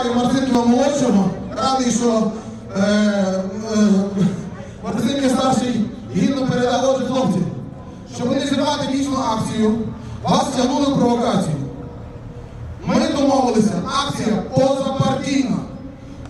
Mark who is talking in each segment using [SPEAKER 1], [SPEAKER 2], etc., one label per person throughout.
[SPEAKER 1] вітаю Мартинова молодшого. Радий, що е, е, Мартин є старший гідно передав отже хлопці. Щоб не зірвати вічну акцію, вас тягнули в провокацію. Ми домовилися, акція позапартійна.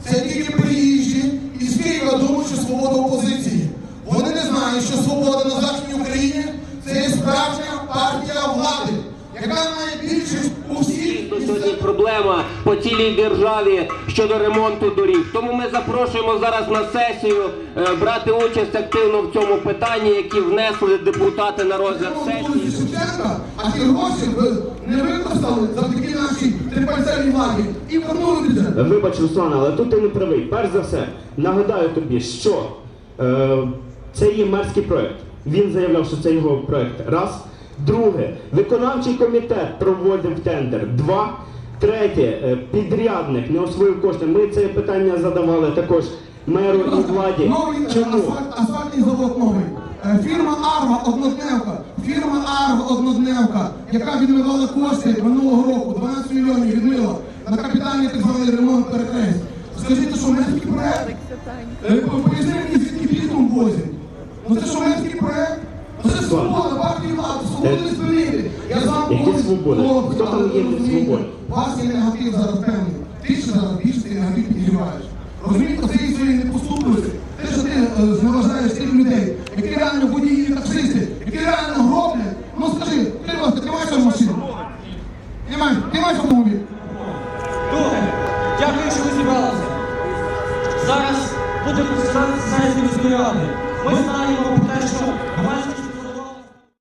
[SPEAKER 1] Це тільки приїжджі із Києва думають, що свобода опозиції. Вони не знають, що свобода на Західній Україні це є справжня партія влади, яка має більшість у всіх Дійсно, сьогодні
[SPEAKER 2] проблема по цілій державі щодо ремонту доріг. Тому ми запрошуємо зараз на сесію е, брати участь активно в цьому питанні, які внесли депутати на розгляд сесії.
[SPEAKER 1] Шевченка, а ті гроші ви не використали завдяки нашій трипальцевій владі і вернули бюджет.
[SPEAKER 3] Вибач, Руслан, але тут ти не правий. Перш за все, нагадаю тобі, що е, це є мерський проект. Він заявляв, що це його проект. Раз. Друге, виконавчий комітет проводив тендер. Два. Третє, е, підрядник не освоїв кошти. Ми це питання задавали також меру і владі.
[SPEAKER 1] Новий е, Чому? асфальт, асфальтний завод новий. Е, Фірма Арва однодневка. Фірма Арва однодневка, яка відмивала кошти минулого року, 12 мільйонів відмила на капітальний так званий ремонт перекресть. Скажіть, що мерський проект? Поясни мені, звідки пісню возять. Ну це що мерський проект? Ну це свобода, свободи не спинити. Я за когось того, хто там є свободи. Вас є негатив зараз певний. Ти ще зараз більше ти негатив підігріваєш. Розумієте, це є своєї непоступності. Те, що ти е, зневажаєш тих людей, які реально водії таксисти, які реально гроблять. Ну скажи, ти вас ти маєш машину? Ти маєш, ти маєш автомобіль?
[SPEAKER 4] Добре. Дякую, що ви зібралися. Зараз будемо зібратися з Ми знаємо про те, що громадська